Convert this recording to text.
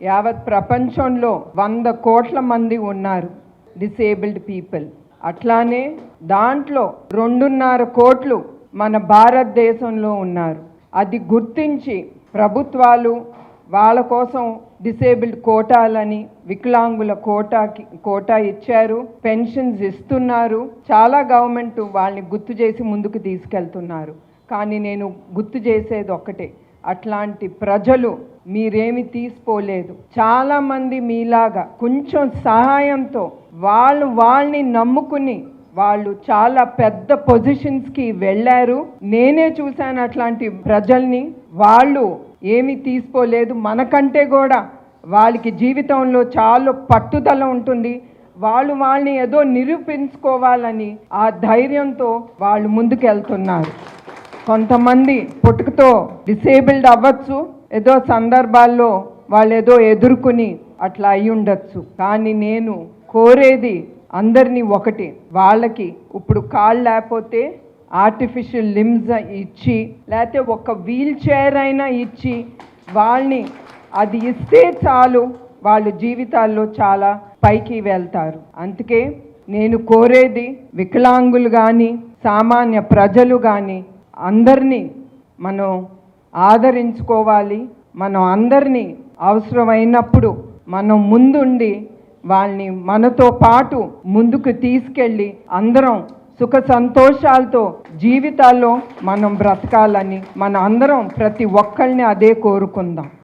యావత్ ప్రపంచంలో వంద కోట్ల మంది ఉన్నారు డిసేబుల్డ్ పీపుల్ అట్లానే దాంట్లో రెండున్నర కోట్లు మన భారతదేశంలో ఉన్నారు. అది గుర్తించి ప్రభుత్వాలు వాళ్ళ కోసం డిసేబుల్డ్ కోటాలని వికలాంగుల కోటాకి కోటా ఇచ్చారు పెన్షన్స్ ఇస్తున్నారు. చాలా గవర్నమెంట్ వాళ్ళని గుర్తు చేసి ముందుకు తీసుకెళ్తున్నారు. కానీ నేను గుర్తు చేసేది ఒక్కటే. అట్లాంటి ప్రజలు మీరేమి తీసుకోలేదు చాలా మంది మీలాగా కొంచెం సహాయంతో వాళ్ళు వాళ్ళని నమ్ముకుని వాళ్ళు చాలా పెద్ద పొజిషన్స్కి వెళ్ళారు. నేనే చూశాను అట్లాంటి ప్రజల్ని. వాళ్ళు ఏమీ తీసుకోలేదు మనకంటే కూడా వాళ్ళకి జీవితంలో చాలా పట్టుదల ఉంటుంది. వాళ్ళు వాళ్ళని ఏదో నిరూపించుకోవాలని ఆ ధైర్యంతో వాళ్ళు ముందుకెళ్తున్నారు. కొంతమంది పుట్టుకతో డిసేబుల్డ్ అవ్వచ్చు. ఏదో సందర్భాల్లో వాళ్ళు ఏదో ఎదుర్కొని అట్లా అయి ఉండొచ్చు కానీ నేను కోరేది అందరినీ ఒకటి. వాళ్ళకి ఇప్పుడు కాళ్ళు లేకపోతే ఆర్టిఫిషియల్ లిమ్స్ ఇచ్చి లేకపోతే ఒక వీల్ చైర్ అయినా ఇచ్చి వాళ్ళని అది ఇస్తే చాలు వాళ్ళ జీవితాల్లో చాలా పైకి వెళ్తారు. అందుకే నేను కోరేది వికలాంగులు కానీ సామాన్య ప్రజలు కానీ అందరినీ మనం ఆదరించుకోవాలి. మనం అందరినీ అవసరమైనప్పుడు మనం ముందుండి వాళ్ళని మనతో పాటు ముందుకు తీసుకెళ్ళి అందరం సుఖ సంతోషాలతో జీవితాల్లో మనం బ్రతకాలని మన అందరం ప్రతి ఒక్కరిని అదే కోరుకుందాం.